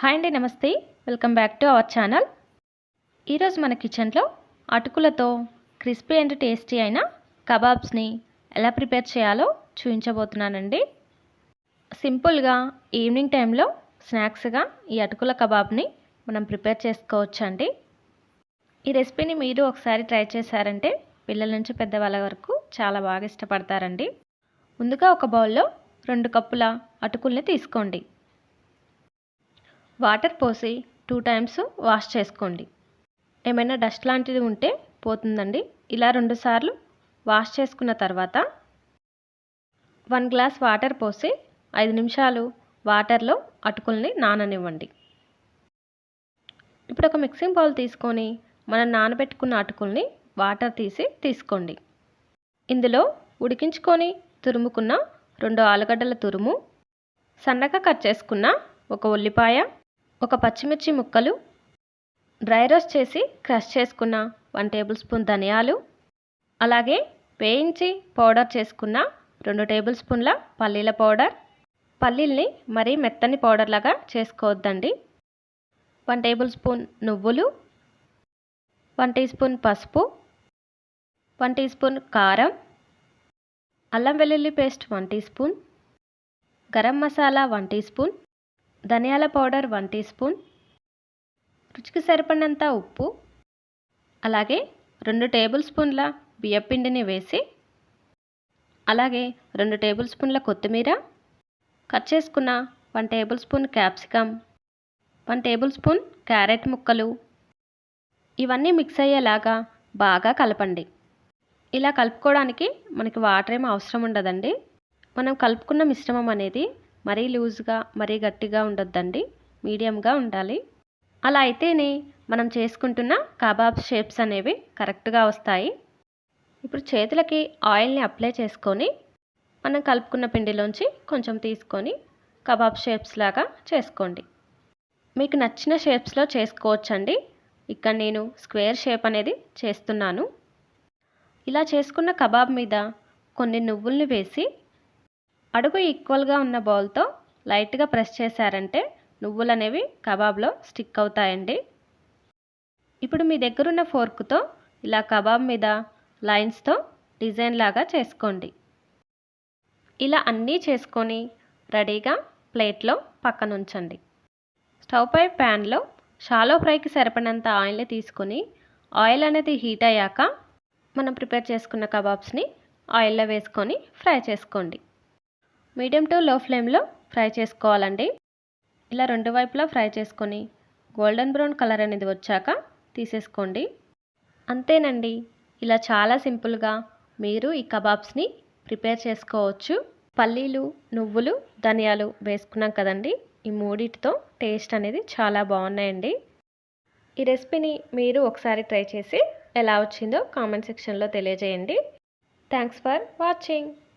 Hi అండి నమస్తే. Welcome back to our channel. ఈరోజు మన కిచెన్లో అటుకులతో క్రిస్పీ అండ్ టేస్టీ అయిన కబాబ్స్ని ఎలా ప్రిపేర్ చేయాలో చూపించబోతున్నానండి. సింపుల్గా ఈవినింగ్ టైంలో స్నాక్స్గా ఈ అటుకుల కబాబ్ని మనం ప్రిపేర్ చేసుకోవచ్చండి. ఈ రెసిపీని మీరు ఒకసారి ట్రై చేశారంటే పిల్లల నుంచి పెద్దవాళ్ళ వరకు చాలా బాగా ఇష్టపడతారండి. ముందుగా ఒక బౌల్లో రెండు కప్పుల అటుకుల్ని తీసుకోండి. వాటర్ పోసి టూ టైమ్స్ వాష్ చేసుకోండి. ఏమైనా డస్ట్ లాంటిది ఉంటే పోతుందండి. ఇలా రెండుసార్లు వాష్ చేసుకున్న తర్వాత వన్ గ్లాస్ వాటర్ పోసి ఐదు నిమిషాలు వాటర్లో అటుకుల్ని నాననివ్వండి. ఇప్పుడు ఒక మిక్సింగ్ బౌల్ తీసుకొని మనం నానబెట్టుకున్న అటుకుల్ని వాటర్ తీసి తీసుకోండి. ఇందులో ఉడికించుకొని తురుముకున్న రెండు ఆలుగడ్డల తురుము సన్నగా కట్ చేసుకున్న ఒక ఉల్లిపాయ ఒక పచ్చిమిర్చి ముక్కలు డ్రై రోస్ట్ చేసి క్రష్ చేసుకున్న వన్ టేబుల్ స్పూన్ ధనియాలు అలాగే వేయించి పౌడర్ చేసుకున్న రెండు టేబుల్ స్పూన్ల పల్లీల పౌడర్. పల్లీల్ని మరీ మెత్తని పౌడర్ లాగా చేసుకోవద్దండి. వన్ టేబుల్ స్పూన్ నువ్వులు వన్ టీ స్పూన్ పసుపు వన్ టీ స్పూన్ కారం అల్లం వెల్లుల్లి paste one teaspoon garam masala one teaspoon ధనియాల పౌడర్ వన్ టీ స్పూన్ రుచికి సరిపడినంత ఉప్పు అలాగే రెండు టేబుల్ స్పూన్ల బియ్యపిండిని వేసి అలాగే రెండు టేబుల్ స్పూన్ల కొత్తిమీర కట్ చేసుకున్న one tablespoon capsicum one tablespoon carrot ముక్కలు ఇవన్నీ మిక్స్ అయ్యేలాగా బాగా కలపండి. ఇలా కలుపుకోవడానికి మనకి వాటర్ ఏం అవసరం ఉండదండి. మనం కలుపుకున్న మిశ్రమం అనేది మరీ లూజ్గా మరీ గట్టిగా ఉండొద్దండి. మీడియంగా ఉండాలి. అలా అయితేనే మనం చేసుకుంటున్న కబాబ్ షేప్స్ అనేవి కరెక్ట్గా వస్తాయి. ఇప్పుడు చేతులకి ఆయిల్ని అప్లై చేసుకొని మనం కలుపుకున్న పిండిలోంచి కొంచెం తీసుకొని కబాబ్ షేప్స్ లాగా చేసుకోండి. మీకు నచ్చిన షేప్స్లో చేసుకోవచ్చండి. ఇక్కడ నేను స్క్వేర్ షేప్ అనేది చేస్తున్నాను. ఇలా చేసుకున్న కబాబ్ మీద కొన్ని నువ్వుల్ని వేసి అడుగు ఈక్వల్గా ఉన్న బౌల్తో లైట్గా ప్రెస్ చేశారంటే నువ్వులు అనేవి కబాబ్లో స్టిక్ అవుతాయండి. ఇప్పుడు మీ దగ్గరున్న ఫోర్క్తో ఇలా కబాబ్ మీద లైన్స్తో డిజైన్ లాగా చేసుకోండి. ఇలా అన్నీ చేసుకొని రెడీగా ప్లేట్లో పక్కన ఉంచండి స్టవ్ పై ప్యాన్లో షాలో ఫ్రైకి సరిపడినంత ఆయిల్ని తీసుకొని ఆయిల్ అనేది హీట్ అయ్యాక మనం ప్రిపేర్ చేసుకున్న కబాబ్స్ని ఆయిల్లో వేసుకొని ఫ్రై చేసుకోండి. మీడియం టు లో ఫ్లేమ్లో ఫ్రై చేసుకోవాలండి. ఇలా రెండు వైపులా ఫ్రై చేసుకొని గోల్డెన్ బ్రౌన్ కలర్ అనేది వచ్చాక తీసేసుకోండి. అంతేనండి. ఇలా చాలా సింపుల్గా మీరు ఈ కబాబ్స్ని ప్రిపేర్ చేసుకోవచ్చు. పల్లీలు నువ్వులు ధనియాలు వేసుకున్నాం కదండి. ఈ మూడిటితో టేస్ట్ అనేది చాలా బాగున్నాయండి. ఈ రెసిపీని మీరు ఒకసారి ట్రై చేసి ఎలా వచ్చిందో కామెంట్ సెక్షన్లో తెలియజేయండి. Thanks for watching.